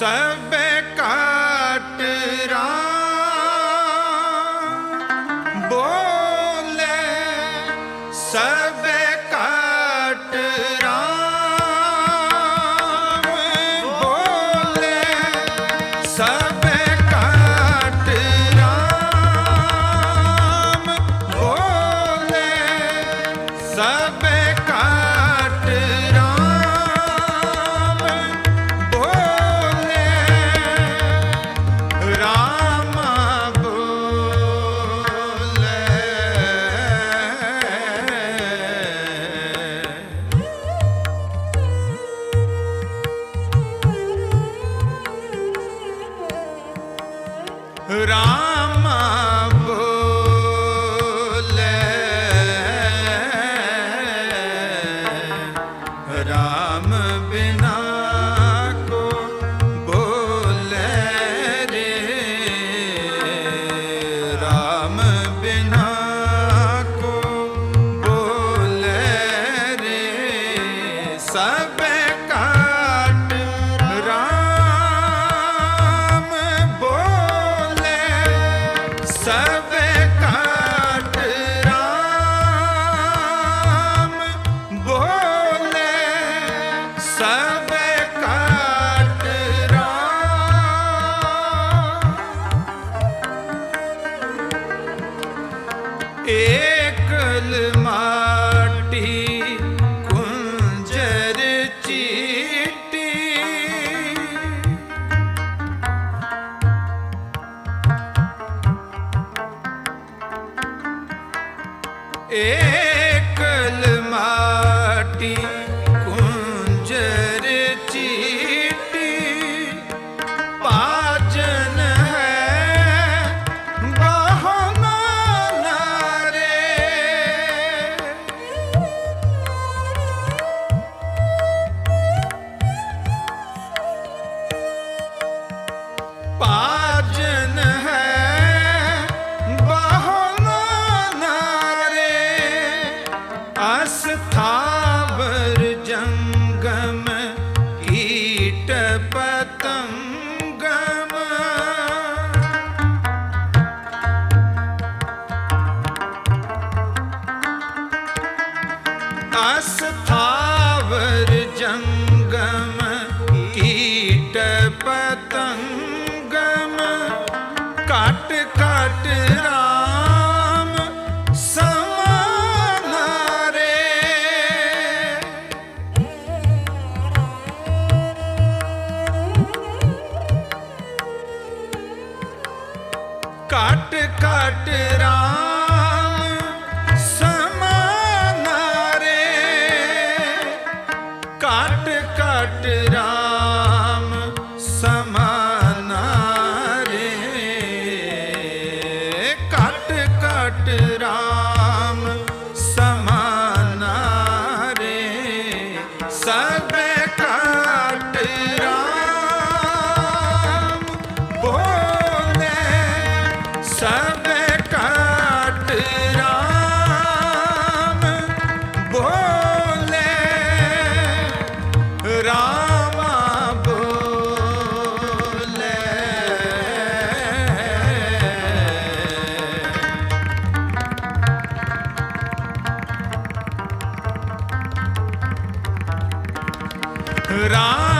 ਸਭ ਬੋਲੇ रामा ਸਥਾਵਰ ਜੰਗਮ ਕੀਟ ਪਤੰਗਮ। ਕਟ ਕਟ ਰਾਮ ਸਮਾਨਾਰੇ ਕਟ ਕਟ राम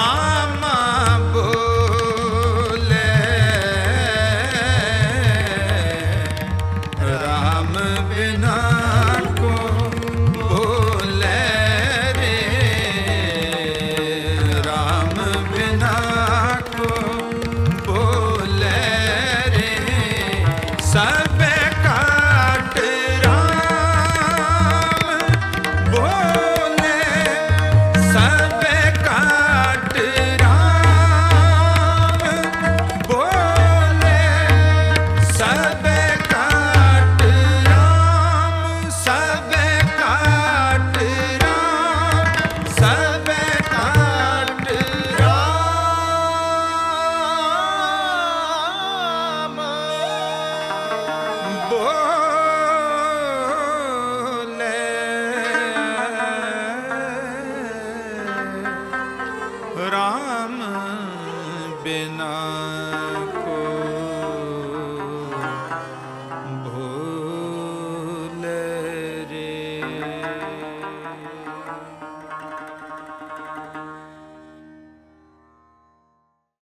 ராமா RAM ਬਿਨਾ